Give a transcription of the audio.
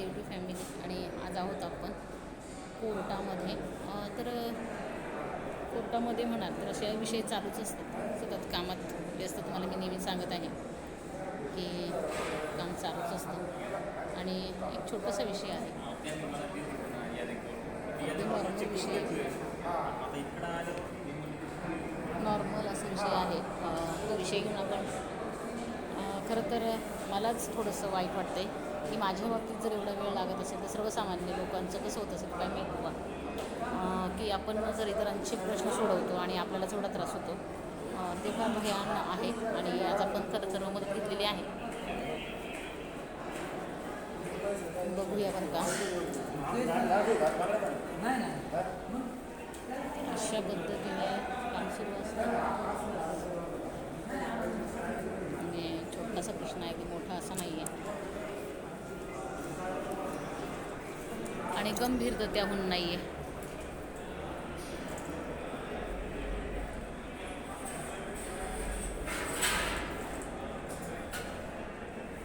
नमस्ते YouTube family आणि आज आहोत आपण कोर्टामध्ये. तर कोर्टामध्ये म्हणाल तर असे विषय चालूच असतात. सतत कामात व्यस्त तुम्हाला मी नेहमी सांगत आहे की काम चालूच असतं. आणि एक छोटासा विषय आहे. नॉर्मल विषय. नॉर्मल असा विषय आहे. तो विषय घेऊन आपण खरं तर मलाच थोडंसं वाईट वाटतं आहे की माझ्या बाबतीत जर एवढा वेळ लागत असेल तर सर्वसामान्य लोकांचं कसं होत असेल काय मी बाबा. अं, की आपण जर इतरांचे प्रश्न सोडवतो आणि आपल्यालाच एवढा त्रास होतो ते फार भयान आहे आणि आज आपण खरं सर्व मदत घेतलेली आहे. बघूया बरं का. अशा पद्धतीने काम सुरू असतं आणि छोटासा प्रश्न आहे की मोठा असा नाही आहे. आणि गंभीर तर त्याहून नाही आहे